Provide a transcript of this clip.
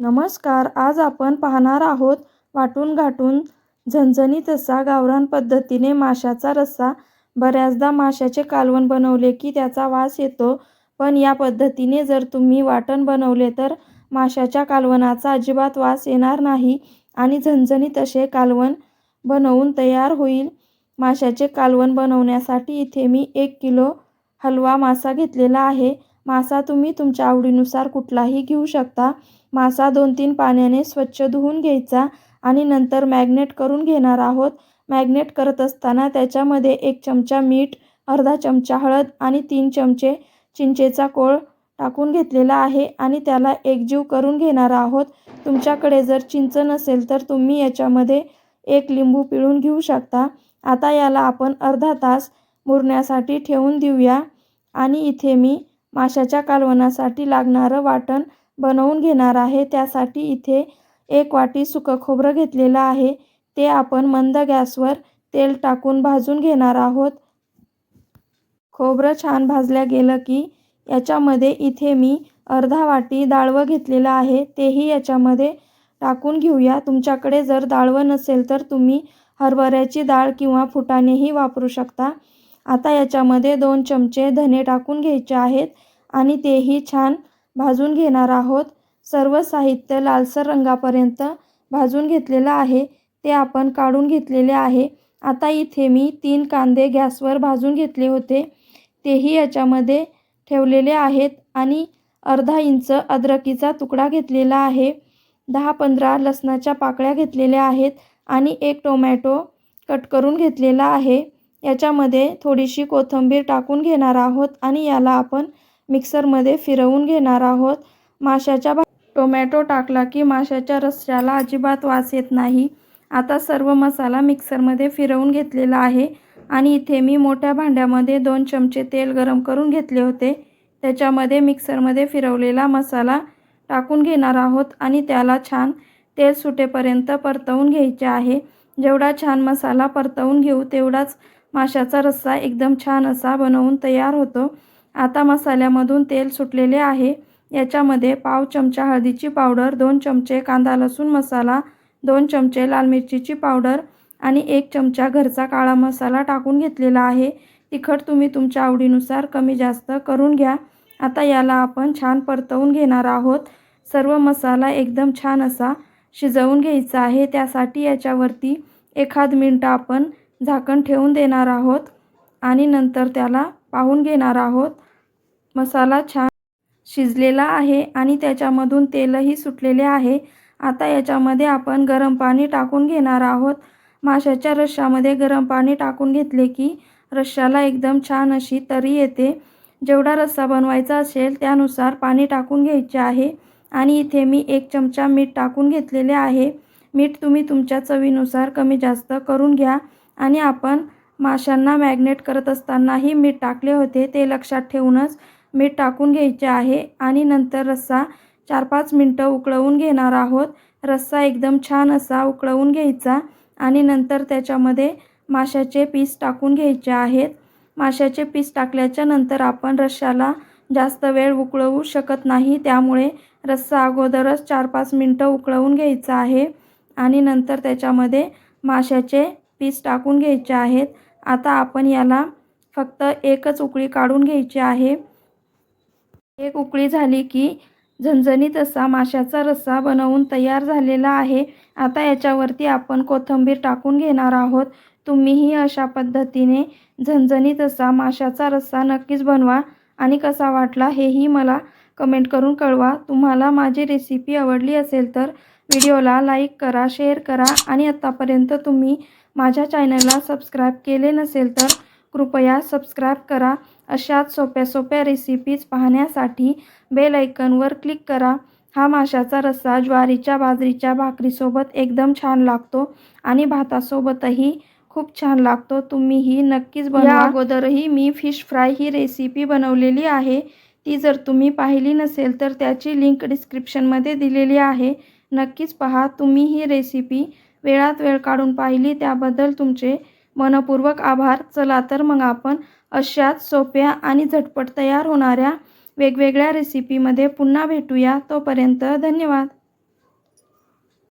नमस्कार आज आपण पाहणार आहोत वाटून घाटून झणझणीत असा गावरान पद्धतीने माशाचा रस्सा. बऱ्याचदा माशाचे कालवण बनवले की त्याचा वास येतो पण या पद्धतीने जर तुम्ही वाटण बनवले तर माशाच्या कालवणाचा अजिबात वास येणार नाही आणि झणझणीत असे कालवण बनवून तयार होईल. माशाचे कालवण बनवण्यासाठी इथे मी एक किलो हलवा मासा घेतलेला आहे. मासा तुम्ही तुमच्या आवडीनुसार कुठलाही घेऊ शकता. मासा दोन तीन पाण्याने स्वच्छ धुवून घ्यायचा आणि नंतर मॅग्नेट करून घेणार आहोत. मॅग्नेट करत असताना त्याच्यामध्ये एक चमचा मीठ अर्धा चमचा हळद आणि तीन चमचे चिंचेचा कोळ टाकून घेतलेला आहे आणि त्याला एकजीव करून घेणार आहोत. तुमच्याकडे जर चिंच नसेल तर तुम्ही याच्यामध्ये एक लिंबू पिळून घेऊ शकता. आता याला आपण अर्धा तास मुरण्यासाठी ठेवून देऊया. आणि इथे मी माशाच्या कालवणासाठी लागणारं वाटण बनवून घेणार आहे. त्यासाठी इथे एक वाटी सुकं खोबरं घेतलेलं आहे. ते आपण मंद गॅसवर तेल टाकून भाजून घेणार आहोत. खोबरं छान भाजल्या गेलं की याच्यामध्ये इथे मी अर्धा वाटी डाळवं घेतलेलं आहे. तेही याच्यामध्ये टाकून घेऊया. तुमच्याकडे जर डाळवं नसेल तर तुम्ही हरभऱ्याची डाळ किंवा फुटाणेही वापरू शकता. आता याच्यामध्ये दोन चमचे धने टाकून घ्यायचे आहेत आणि तेही छान भाजून घेणार आहोत. सर्व साहित्य लालसर रंगापर्यंत भाजून घेतलेलं आहे. ते आपण काढून घेतलेले आहे. आता इथे मी तीन कांदे गॅसवर भाजून घेतले होते. तेही याच्यामध्ये ठेवलेले आहेत आणि अर्धा इंच अद्रकीचा तुकडा घेतलेला आहे. दहा पंधरा लसणाच्या पाकळ्या घेतलेल्या आहेत आणि एक टोमॅटो कट करून घेतलेला आहे. याच्यामध्ये थोडीशी कोथिंबीर टाकून घेणार आहोत आणि याला आपण मिक्सरमध्ये फिरवून घेणार आहोत. माशाच्या भा टोमॅटो टाकला की माशाच्या रस्स्याला अजिबात वास येत नाही. आता सर्व मसाला मिक्सरमध्ये फिरवून घेतलेला आहे आणि इथे मी मोठ्या भांड्यामध्ये दोन चमचे तेल गरम करून घेतले होते. त्याच्यामध्ये मिक्सरमध्ये फिरवलेला मसाला टाकून घेणार आहोत आणि त्याला छान तेल सुटेपर्यंत परतवून घ्यायचे आहे. जेवढा छान मसाला परतवून घेऊ तेवढाच माशाचा रस्सा एकदम छान असा बनवून तयार होतो. आता मसाल्यामधून तेल सुटलेले आहे. याच्यामध्ये पाव चमचा हळदीची पावडर दोन चमचे कांदा लसूण मसाला दोन चमचे लाल मिरचीची पावडर आणि एक चमचा घरचा काळा मसाला टाकून घेतलेला आहे. तिखट तुम्ही तुमच्या आवडीनुसार कमी जास्त करून घ्या. आता याला आपण छान परतवून घेणार आहोत. सर्व मसाला एकदम छान असा शिजवून घ्यायचा आहे. त्यासाठी याच्यावरती एखाद मिनटं आपण झाकण ठेवून देणार आहोत आणि नंतर त्याला पाहून घेणार आहोत. मसाला छान शिजलेला आहे आणि त्याच्यामधून तेलही सुटलेले आहे. आता याच्यामध्ये आपण गरम पाणी टाकून घेणार आहोत. माशाच्या रश्श्यामध्ये गरम पाणी टाकून घेतले की रश्श्याला एकदम छान अशी तरी येते. जेवढा रस्सा बनवायचा असेल त्यानुसार पाणी टाकून घ्यायचे आहे. आणि इथे मी एक चमचा मीठ टाकून घेतलेले आहे. मीठ तुम्ही तुमच्या चवीनुसार कमी जास्त करून घ्या. आणि आपण माशांना मॅग्नेट करत असतानाही मीठ टाकले होते ते लक्षात ठेवूनच मीठ टाकून घ्यायचे आहे. आणि नंतर रस्सा चार पाच मिनटं उकळवून घेणार आहोत. रस्सा एकदम छान असा उकळवून घ्यायचा आणि नंतर त्याच्यामध्ये माशाचे पीस टाकून घ्यायचे आहेत. माशाचे पीस टाकल्याच्या नंतर आपण रश्श्याला जास्त वेळ उकळवू शकत नाही त्यामुळे रस्सा अगोदरच चार पाच मिनटं उकळवून घ्यायचा आहे. आणि नंतर त्याच्यामध्ये माशाचे पीस टाकून घ्यायचे आहेत. आता आपण याला फक्त एकच उकळी काढून घ्यायची आहे. एक उकळी झाली की झणझणीत असा माशाचा रस्सा बनवून तयार झालेला आहे. आता याच्यावरती आपण कोथिंबीर टाकून घेणार आहोत. तुम्हीही अशा पद्धतीने झणझणीत असा माशाचा रस्सा नक्कीच बनवा. आणि कसा वाटला हेही मला कमेंट करून कळवा. तुम्हाला माझी रेसिपी आवडली असेल तर व्हिडिओला लाईक करा शेअर करा आणि आत्तापर्यंत तुम्ही माझ्या चॅनलला सबस्क्राईब केले नसेल तर कृपया सबस्क्राईब करा. अशाच सोप्या सोप्या रेसिपीज पाहण्यासाठी बेल ऐकनवर क्लिक करा. हा माशाचा रस्सा ज्वारीच्या बाजरीच्या भाकरीसोबत एकदम छान लागतो आणि भातासोबतही खूप छान लागतो. तुम्ही ही नक्कीच बनवा. अगोदरही मी फिश फ्राय ही रेसिपी बनवलेली आहे. ती जर तुम्ही पाहिली नसेल तर त्याची लिंक डिस्क्रिप्शनमध्ये दिलेली आहे. नक्कीच पहा तुम्ही ही रेसिपी वेळात वेळ काढून पाहिली त्याबद्दल तुमचे मनपूर्वक आभार. चला तर मग आपण अशाच सोप्या आणि झटपट तयार होणाऱ्या वेगवेगळ्या रेसिपीमध्ये पुन्हा भेटूया. तोपर्यंत धन्यवाद.